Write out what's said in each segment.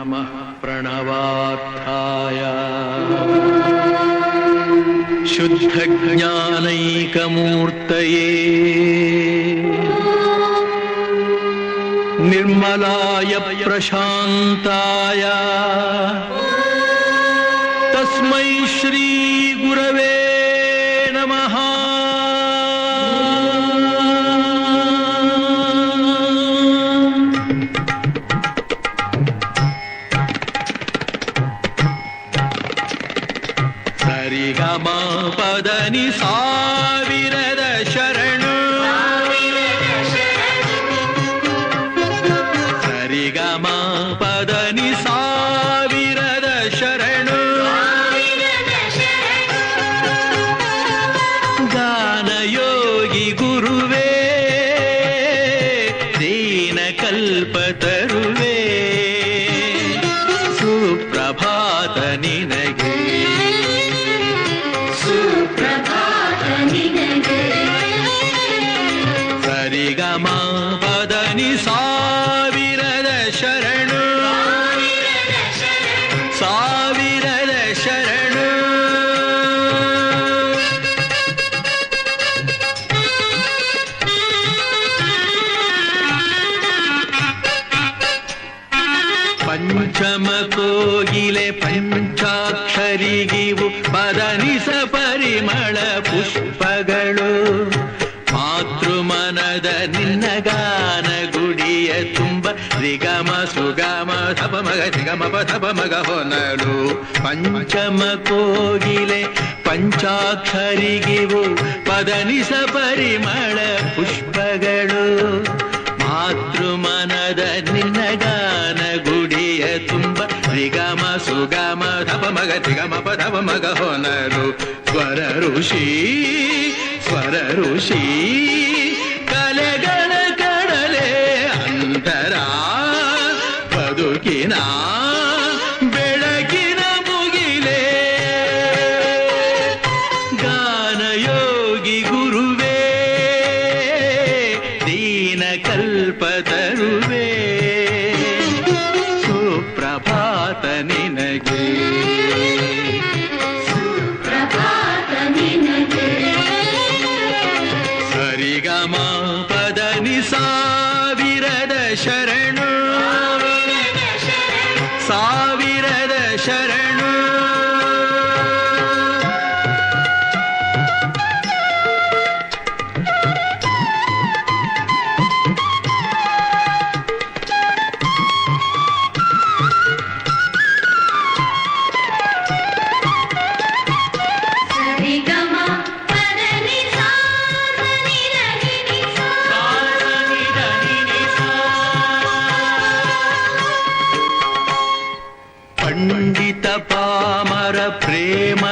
नमः प्रणवार्थाय। शुद्धज्ञानैकमूर्तये। निर्मलाय प्रशान्ताय। तस्मै श्रीगुरवे குருவே தீன கல்பத ಕೋಗಿಲೆ ಪಂಚಾಕ್ಷರಿಗಿವು ಪದನಿಸ ಪರಿಮಳ ಪುಷ್ಪಗಳು. ಮಾತೃಮನದ ನಿನ್ನ ಗಾನ ಗುಡಿಯ ತುಂಬ ರಿಗಮ ಸುಗಮ ಧಪ ಮಗ ರಿಗಮ ಪಧಪ ಮಗ ಹೊನಲು ಪಂಚಮ ಕೋಗಿಲೆ ಪಂಚಾಕ್ಷರಿಗಿವು ಪದನಿಸ ಪರಿಮಳ ಪುಷ್ಪಗಳು. ಮಾತೃಮನದ ನಿನ್ನ ಗಾನ నిగమ సుగమ ధప మగ తిగమ పదవ మగ హోనరు స్వర ఋషి స్వర ఋషి కలగణ కడలే అంతరా పదుకినా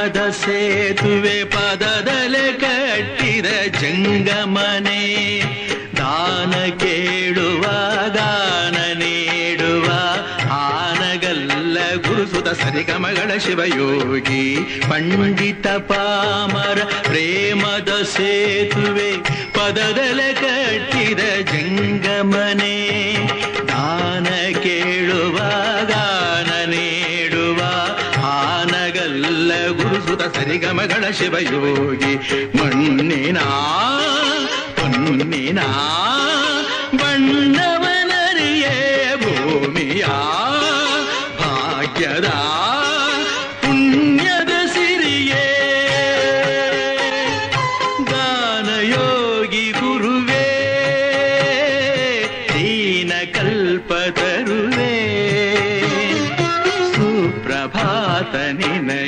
ಪ್ರೇಮದ ಸೇತುವೆ ಪದದಲೆ ಕಟ್ಟಿದ ಜಂಗಮನೆ, ದಾನ ಕೇಳುವ, ದಾನ ನೀಡುವ ಆನಗಲ್ಲ ಗುರುಸುತ ಸರಿಗಮಗಳ ಶಿವಯೋಗಿ. ಪಂಡಿತ ಪಾಮರ ಪ್ರೇಮದ ಸೇತುವೆ ಪದದಲೆ ಕಟ್ಟಿದ ಜಂಗಮನೆ. ಗುರುಸುತ ಸರಿಗಮಗಳ ಶಿವಯೋಗಿ ಮಣ್ಣಿನ ಹೊನ್ನಿನ ಬಣ್ಣವನರಿಯೇ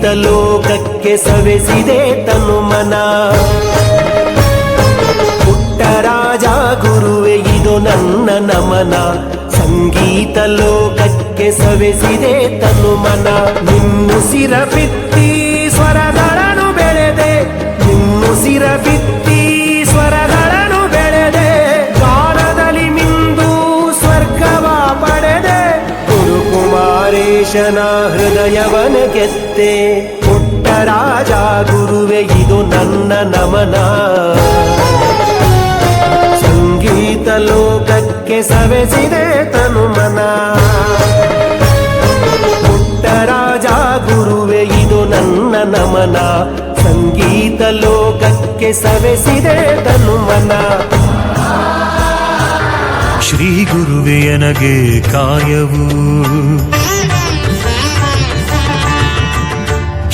ಸಂಗೀತ ಲೋಕಕ್ಕೆ ಸವೆಸಿದೆ ತನು ಮನ ಪುಟ್ಟರಾಜ ಗುರುವೆ ಇದು ನನ್ನ ನಮನ ಸಂಗೀತ ಲೋಕಕ್ಕೆ ಸವೆಸಿದೆ ತನು ಮನ ನಿನ್ನುಸಿರ ಬಿತ್ತಿ ಗುರುಕುಮಾರೇಶನ ಹೃದಯವನ ಗೆದ್ದೆ ಪುಟ್ಟ ರಾಜ ಗುರುವೆ, ಇದು ನನ್ನ ನಮನ. ಸಂಗೀತ ಲೋಕಕ್ಕೆ ಸವೆಸಿದೆ ತನು ಮನ. ಪುಟ್ಟ ರಾಜ ಗುರುವೆ, ಇದು ನನ್ನ ನಮನ. ಸಂಗೀತ ಲೋಕಕ್ಕೆ ಸವೆಸಿದೆ ತನು ಮನ. ಶ್ರೀ ಗುರುವೆಯನಗೆ ಕಾಯವು.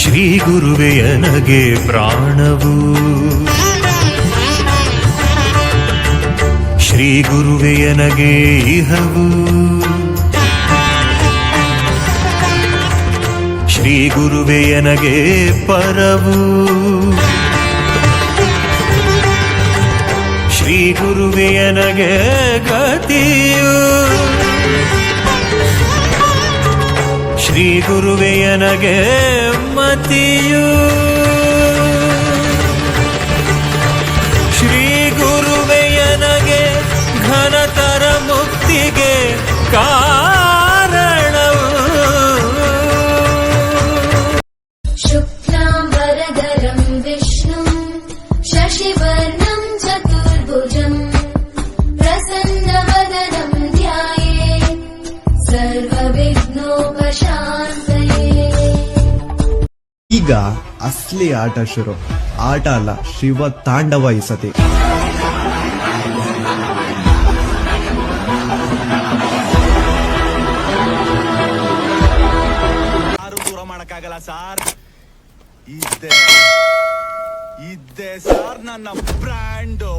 ಶ್ರೀ ಗುರುವೆಯನಗೆ ಪ್ರಾಣವು. ಶ್ರೀ ಗುರುವೆಯನಗೆ ಇಹವು. ಶ್ರೀ ಗುರುವೆಯನಗೆ ಪರವು. ಶ್ರೀ ಗುರುವೆಯನಗೆ ಗತಿಯು. ಶ್ರೀ ಗುರುವೆಯನಗೆ ಮತಿಯು ಈಗ ಅಸ್ಲಿ ಆಟ ಶುರು. ಆಟ ಅಲ್ಲ, ಶಿವ ತಾಂಡವ ಈ ಸತಿ. ದೂರ ಸಾರ್? ಇದ್ದೆ ಇದ್ದೆ ಸಾರ್ ನನ್ನ ಬ್ರ್ಯಾಂಡು.